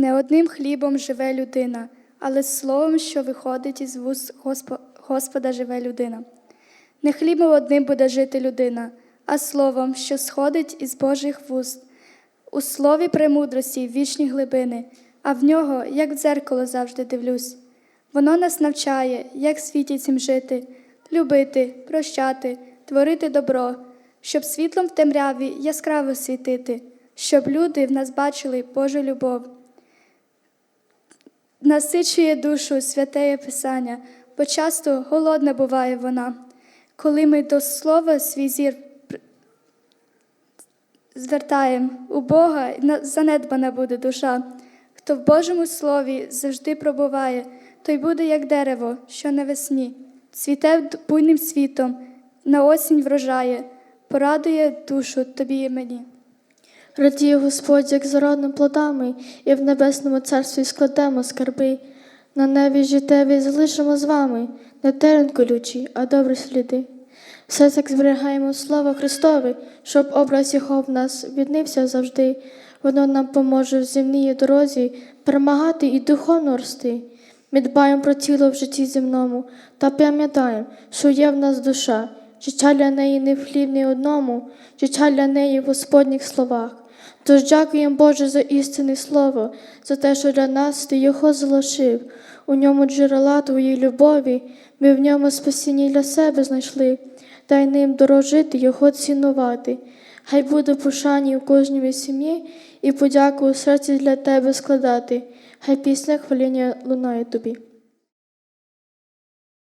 Не одним хлібом живе людина, але словом, що виходить із вуст Господа, живе людина. Не хлібом одним буде жити людина, а словом, що сходить із Божих вуст. У слові премудрості вічні глибини, а в нього, як в дзеркало, завжди дивлюсь. Воно нас навчає, як світі цим жити, любити, прощати, творити добро, щоб світлом в темряві яскраво світити, щоб люди в нас бачили Божу любов. Насичує душу святеє Писання, бо часто голодна буває вона. Коли ми до слова свій зір звертаємо у Бога, на- занедбана буде душа. Хто в Божому слові завжди пробуває, той буде як дерево, що навесні, цвіте буйним світом, на осінь врожає, порадує душу тобі і мені. Радіє Господь, як зародним плодами, і в небесному царстві складемо скарби. На небі життєві залишимо з вами, не терен колючий, а добрі сліди. Все так зберігаємо слово Христове, щоб образ його в нас віднився завжди. Воно нам поможе в земній дорозі перемагати і духовно рости. Ми дбаємо про тіло в житті земному та пам'ятаємо, що є в нас душа, життя для неї не в хліб одному, життя для неї в Господніх словах. Тож дякуємо Боже за істинне слово, за те, що для нас ти його залишив. У ньому джерела твоєї любові, ми в ньому спасіння для себе знайшли, дай ним дорожити, його цінувати. Хай буде пошані у кожній сім'ї і подяку у серці для тебе складати. Хай пісня хваління лунає тобі.